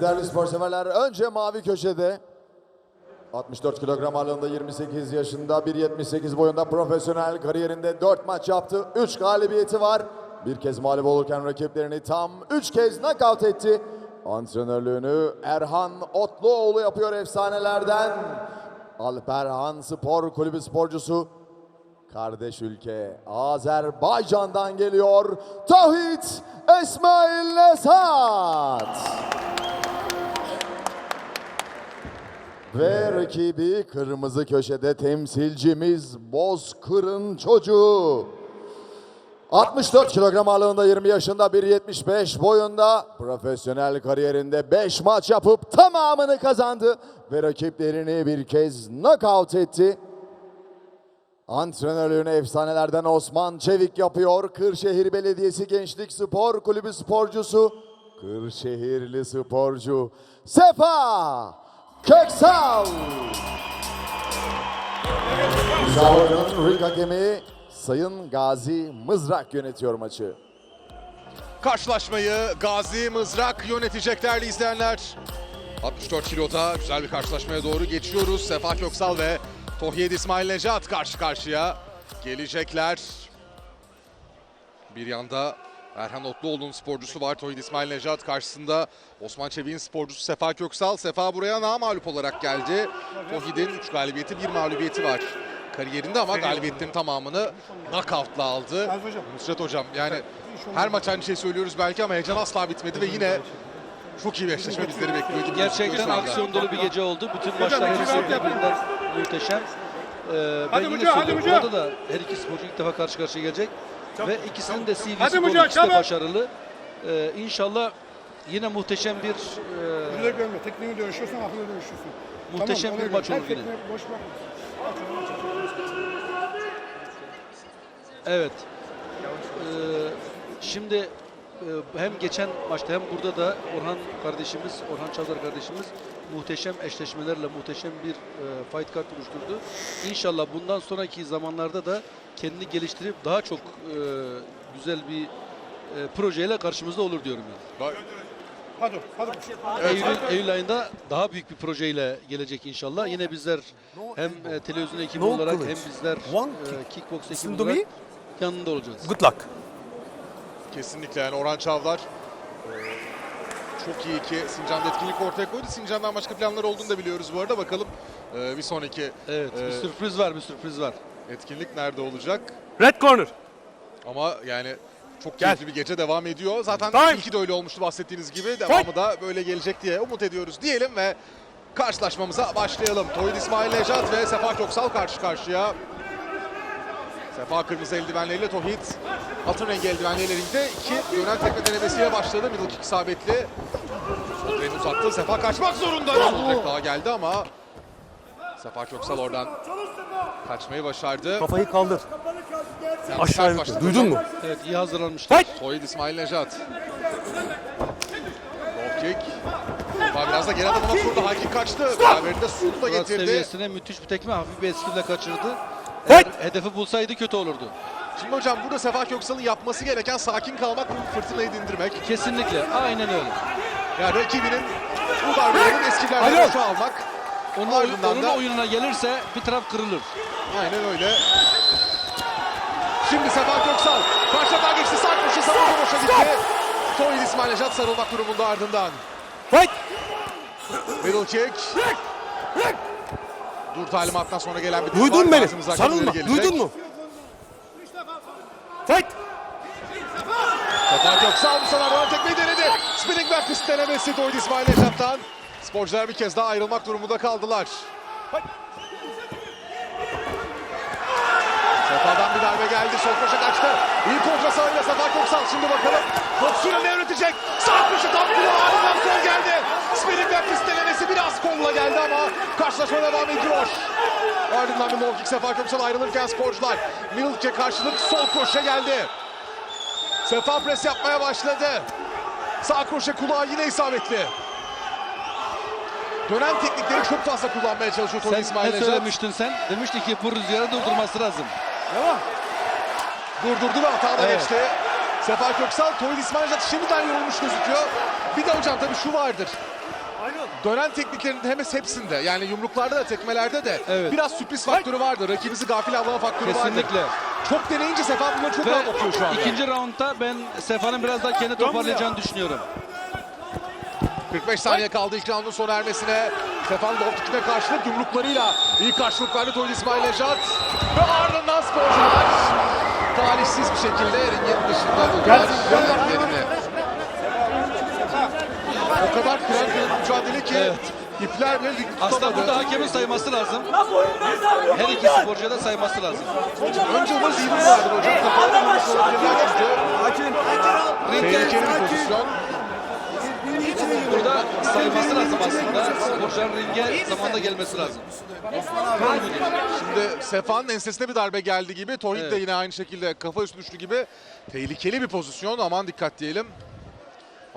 Değerli spor severler önce mavi köşede 64 kilogram ağırlığında 28 yaşında 1.78 boyunda profesyonel kariyerinde 4 maç yaptı. 3 galibiyeti var. Bir kez mağlup olurken rakiplerini tam 3 kez nakavt etti. Antrenörlüğünü Erhan Otluoğlu yapıyor efsanelerden. Alperhan Spor Kulübü sporcusu Kardeş ülke Azerbaycan'dan geliyor. Tavhid İsmail Nesat. Ve rakibi kırmızı köşede temsilcimiz Bozkır'ın çocuğu. 64 kilogram ağırlığında 20 yaşında 1.75 boyunda profesyonel kariyerinde 5 maç yapıp tamamını kazandı ve rakiplerini bir kez knockout etti. Antrenörlüğünü efsanelerden Osman Çevik yapıyor. Kırşehir Belediyesi Gençlik Spor Kulübü sporcusu. Kırşehirli sporcu Sefa Köksal. Müsabakanın ring hakemi Sayın Gazi Mızrak yönetiyor maçı. Karşılaşmayı Gazi Mızrak yönetecek değerli izleyenler. 64 kiloda güzel bir karşılaşmaya doğru geçiyoruz. Sefa Köksal ve Tohyed İsmail Necat karşı karşıya gelecekler. Bir yanda Erhan Otluoğlu'nun sporcusu var. Tohyed İsmail Necat karşısında Osman Çevik'in sporcusu Sefa Köksal. Sefa buraya namağlup olarak geldi. Tohyed'in 3 galibiyeti, 1 mağlubiyeti var kariyerinde ama galibiyetlerin tamamını knockout'la aldı. Hocam. Nusret hocam yani her maç aynı şey söylüyoruz belki ama heyecan asla bitmedi ve yine çok iyi bir eşleşme bizleri bekliyor gibi Gerçekten aksiyon dolu bir gece oldu. Bütün Hocam, maçlar birbirinden muhteşem. Ee, ben Hadi yine hadi söylüyorum. Burada da her iki sporcu ilk defa karşı karşıya gelecek. Ve ikisinin de CV'si Hadi dolu, Müce, ikisi de çabuk. başarılı. Ee, inşallah yine muhteşem bir e, Güzel görme. Tekniğini dönüşüyorsun, aklını dönüşüyorsun. Muhteşem ona bir göre. maç Her olur yine. boş bırakma. Evet. Ee, şimdi e, hem geçen maçta hem burada da Orhan kardeşimiz, Orhan Çavdar kardeşimiz muhteşem eşleşmelerle muhteşem bir e, fight card oluşturdu. İnşallah bundan sonraki zamanlarda da kendini geliştirip daha çok e, güzel bir e, projeyle karşımızda olur diyorum yani. Hadi, hadi. Eylül, Eylül ayında daha büyük bir projeyle gelecek inşallah. Yine bizler hem e, televizyon ekibi No olarak hem bizler e, kickbox ekibi olarak yanında olacağız. Good luck. Kesinlikle yani Orhan Çavdar çok iyi ki Sincan'da etkinlik ortaya koydu. Sincan'dan başka planlar olduğunu da biliyoruz bu arada. Bakalım e, bir sonraki Evet, bir e, sürpriz var, bir sürpriz var. etkinlik nerede olacak? Red corner. Ama yani çok Gel. keyifli bir gece devam ediyor. Zaten Time. ilki de öyle olmuştu bahsettiğiniz gibi. Devamı da böyle gelecek diye umut ediyoruz diyelim ve karşılaşmamıza başlayalım. Toyid İsmail Necat ve Sefa Köksal karşı karşıya. Sefa kırmızı eldivenleriyle Tohid altın rengi eldivenleriyle ringde iki dönen tekme denemesiyle başladı. Middle kick isabetli. Sol direğini uzattı. Sefa kaçmak zorunda. Sol direk daha geldi ama Sefa Köksal oradan kaçmayı başardı. Kafayı kaldır. Yalnız Aşağı yukarı. başladı. Duydun mu? Evet, iyi hazırlanmışlar. Toyid İsmail Nejat. Low kick. Sefa biraz da geri adım şurada high kick kaçtı. Beraberinde sulu da Murat getirdi. seviyesine müthiş bir tekme, hafif bir esprille kaçırdı. Eğer hedefi bulsaydı kötü olurdu. Şimdi hocam burada Sefa Köksal'ın yapması gereken sakin kalmak, bu fırtınayı dindirmek. Kesinlikle, aynen öyle. Yani rakibinin bu darbelerin eskilerden Alo. boşa almak. Onun, Ardından onun da- oyununa gelirse bir taraf kırılır. Aynen öyle. Şimdi Sefa Köksal. Karşıdan geçti. Sağ koşu savunma boşa gitti. Toyid İsmail Nejat sarılmak durumunda ardından. Fight. Middle kick. Dur talimattan sonra gelen bir Duydun var. beni. Sarılma. Duydun mu? Fight. Sefa Köksal bu sefer rövan tekmeyi denedi. Spinning back denemesi Toyid İsmail Nejat'tan. Sporcular bir kez daha ayrılmak durumunda kaldılar. Sefa'dan bir darbe geldi. Sol koşa kaçtı. İyi kontra sahayla Sefa Köksal. Şimdi bakalım. Boksuyla ne üretecek? Sağ koşu tam kulağı ardından sol geldi. Spinning back fist kolla geldi ama karşılaşma devam ediyor. Ardından bir low kick Sefa Köksal ayrılırken sporcular. Kick karşılık sol koşa geldi. Sefa pres yapmaya başladı. Sağ kroşe kulağı yine isabetli. Dönen teknikleri çok fazla kullanmaya çalışıyor Tony Sen İsmail ne Nejat. söylemiştin sen? Demişti ki bu rüzgarı durdurması lazım. Durdurdu ve hata da Evet. geçti. Sefa Köksal, Toyl İsmail Necat şimdiden yorulmuş gözüküyor. Bir de hocam tabii şu vardır. Dönen tekniklerinde hem hepsinde yani yumruklarda da tekmelerde de Evet. biraz sürpriz faktörü vardır. Rakibinizi gafil avlama faktörü vardır. Kesinlikle. Çok deneyince Sefa bunları çok Ve rahat atıyor şu anda. ikinci roundda ben Sefa'nın biraz daha kendi toparlayacağını düşünüyorum. 45 saniye kaldı ilk roundun sona ermesine. Stefan Loftuk'e karşılık yumruklarıyla iyi karşılık verdi Toyl İsmail Nejat. Ve ardından sporcular talihsiz bir şekilde ringin dışında buldular kendilerini. O kadar mücadele ki ipler bile ring Aslında burada hakemin sayması lazım. Her iki sporcuya da sayması lazım. Önce umarız iyi bir vardır hocam. Olabilirler çünkü. Ringde Tehlikeli bir pozisyon. burada sayması lazım aslında. Sporcuların ringe zamanda gelmesi lazım. Şimdi Sefa'nın ensesine bir darbe geldi gibi. Tohit de Evet. yine aynı şekilde kafa üstü düştü gibi. Tehlikeli bir pozisyon. Aman dikkat diyelim.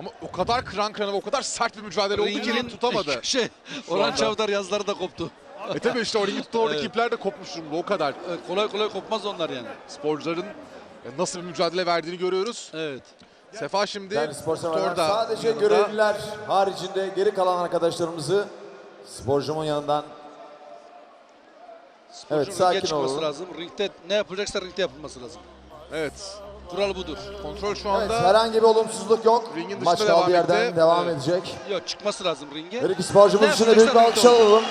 Ama o kadar kıran kırana ve o kadar sert bir mücadele oldu ki ring tutamadı. Şey, Orhan. Çavdar yazları da koptu. e tabii işte o ringi tuttu oradaki Evet. ipler de kopmuş durumda o kadar. Evet, kolay kolay kopmaz onlar yani. Sporcuların nasıl bir mücadele verdiğini görüyoruz. Evet. Sefa şimdi Değerli spor severler, orada sadece yanında. görevliler haricinde geri kalan arkadaşlarımızı sporcumun yanından Evet, Sporcunun sakin ringe çıkması olun. lazım. Ringde ne yapılacaksa ringde yapılması lazım. Evet. Kural budur. Kontrol şu Evet, anda herhangi bir olumsuzluk yok. Ringin dışında Maç kaldığı devam yerden etti. devam Evet. edecek. Yok çıkması lazım ringe. Her iki sporcumuz Ne için de büyük bir yapacaksa alkış alalım.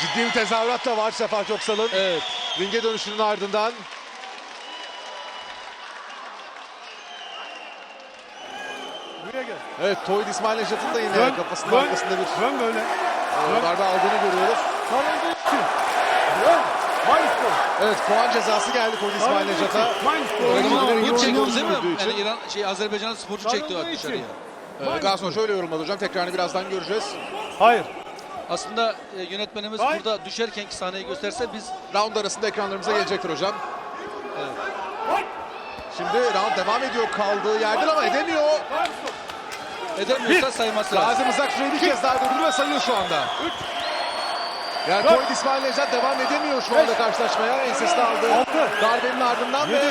ciddi bir tezahürat da var Sefa Köksal'ın. Evet. Ringe dönüşünün ardından. Evet Toyd İsmail Nejat'ın da yine kafasının arkasında bir Dön böyle. e, darbe aldığını görüyoruz. Evet puan cezası geldi Toyd İsmail Sarıldığı Nejat'a. için. Maestro. O zaman Rakibinin bu çekiyoruz değil mi? Yani İran, şey Azerbaycan'ın sporcu çekti dışarıya. Ee, Garson şöyle yorumladı hocam. Tekrarını birazdan göreceğiz. Hayır. Aslında e, yönetmenimiz Ay. burada düşerkenki sahneyi gösterse biz Round arasında ekranlarımıza gelecektir hocam. Şimdi round devam ediyor kaldığı yerden ama edemiyor. edemiyorsa sayması lazım. Mızrak süreyi bir kez daha durduruyor sayıyor şu anda. Yani Toyd İsmail Nejat devam edemiyor şu anda karşılaşmaya. Ensesine aldı. Altı. Darbenin ardından ve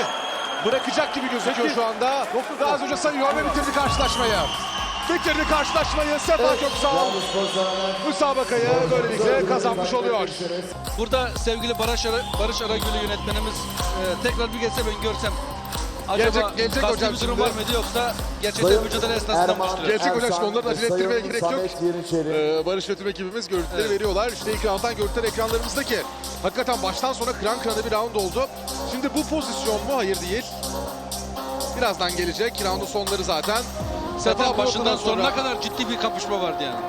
bırakacak gibi gözüküyor şu anda. Gazi Hoca sayıyor ve bitirdi karşılaşmayı. Bitirdi karşılaşmayı. Sefa Köksal spor severler, müsabakayı böylelikle kazanmış oluyor. Burada sevgili Barış, Ara, Barış Aragül'ü yönetmenimiz e, tekrar bir gelse ben görsem acaba Gelecek- gelecek hocam bir durum şimdi. var mıydı yoksa gerçekten Sayın mücadele esnasında düştü? Gelecek hocam, Ersan onları acele ettirmeye gerek yok. Ee, Barış ve tüm ekibimiz görüntüleri Evet. veriyorlar. İşte ekrandan görüntüler ekranlarımızdaki. Hakikaten baştan sona kıran kırana bir round oldu. Şimdi bu pozisyon mu? Hayır değil. Birazdan gelecek. Roundun sonları zaten. Zaten bu başından sonra sonuna kadar ciddi bir kapışma vardı yani.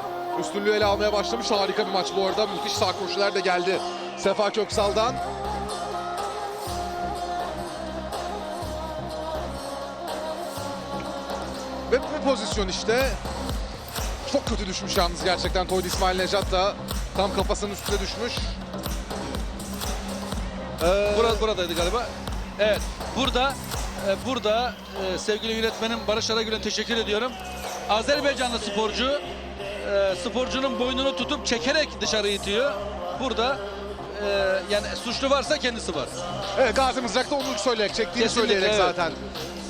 Üstünlüğü ele almaya başlamış. Harika bir maç bu arada. Müthiş sağ koşular da geldi. Sefa Köksal'dan. Pozisyon işte çok kötü düşmüş yalnız gerçekten. Toyd İsmail Nejat da tam kafasının üstüne düşmüş. Burada buradaydı galiba. Evet. Burada e, burada e, sevgili yönetmenim Barış Aragül'e teşekkür ediyorum. Azerbaycanlı sporcu e, sporcunun boynunu tutup çekerek dışarı itiyor. Burada e, yani suçlu varsa kendisi var. Evet Gazi Mızrak da onu söyleyerek, çektiğini Kesinlikle, söyleyerek evet. zaten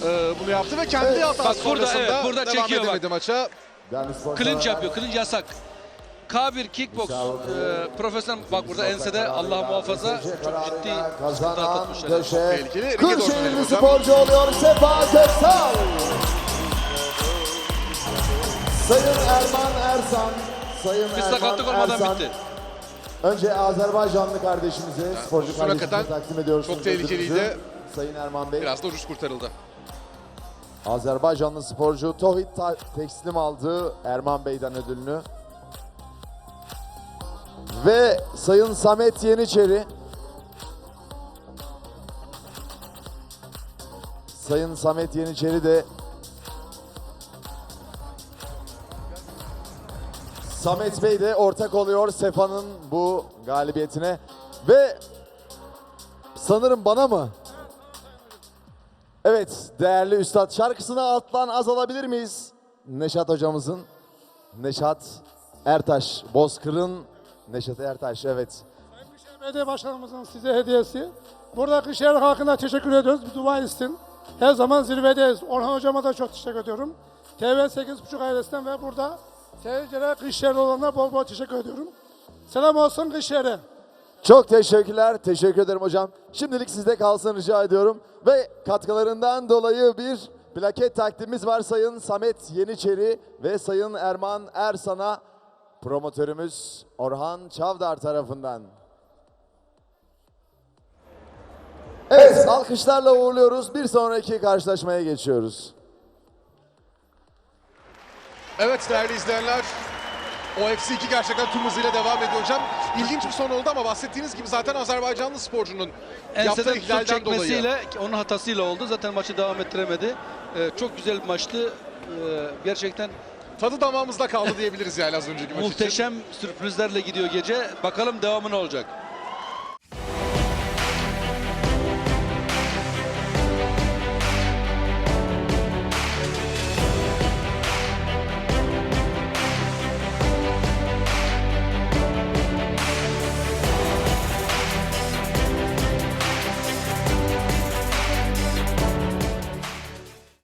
e, bunu yaptı ve kendi hatası Bak burada, sonrasında evet, burada devam çekiyor bak. edemedi maça. Spor Klinç severler, yapıyor. Klinç yasak. K1 kickbox e, profesyonel bak burada ensede Allah muhafaza çok ciddi sıkıntı kazanan atlatmış. yani. köşe tehlikeli. Kırşehirli sporcu oluyor Sefa Köksal. Sayın Erman Ersan, Sayın Erman sakatlık olmadan Ersan. bitti. Önce Azerbaycanlı kardeşimize, sporcu hakikaten takdim ediyoruz. çok tehlikeliydi. Sayın Erman Bey. Biraz da ucuz kurtarıldı. Azerbaycanlı sporcu Tohit teslim aldı Erman Bey'den ödülünü. Ve Sayın Samet Yeniçeri Sayın Samet Yeniçeri de Samet Bey de ortak oluyor Sefa'nın bu galibiyetine ve sanırım bana mı? Evet, değerli üstad şarkısına alttan az alabilir miyiz? Neşat hocamızın, Neşat Ertaş, Bozkır'ın Neşat Ertaş, evet. Belediye Başkanımızın size hediyesi. Buradaki şehir halkına teşekkür ediyoruz. Bir dua istin. Her zaman zirvedeyiz. Orhan hocama da çok teşekkür ediyorum. TV 8.5 ailesinden ve burada seyircilere Kışşehir olanlara bol bol teşekkür ediyorum. Selam olsun Kışşehir'e. Çok teşekkürler. Teşekkür ederim hocam. Şimdilik sizde kalsın rica ediyorum. Ve katkılarından dolayı bir plaket takdimimiz var Sayın Samet Yeniçeri ve Sayın Erman Ersan'a promotörümüz Orhan Çavdar tarafından. Evet alkışlarla uğurluyoruz. Bir sonraki karşılaşmaya geçiyoruz. Evet değerli izleyenler. OFC 2 gerçekten tüm hızıyla devam ediyor hocam. İlginç bir son oldu ama bahsettiğiniz gibi zaten Azerbaycanlı sporcunun yaptığı Enseden tut ihlalden dolayı. onun hatasıyla oldu. Zaten maçı devam ettiremedi. Ee, çok güzel bir maçtı. Ee, gerçekten Tadı damağımızda kaldı diyebiliriz yani az önceki maç için. muhteşem sürprizlerle gidiyor gece. Bakalım devamı ne olacak.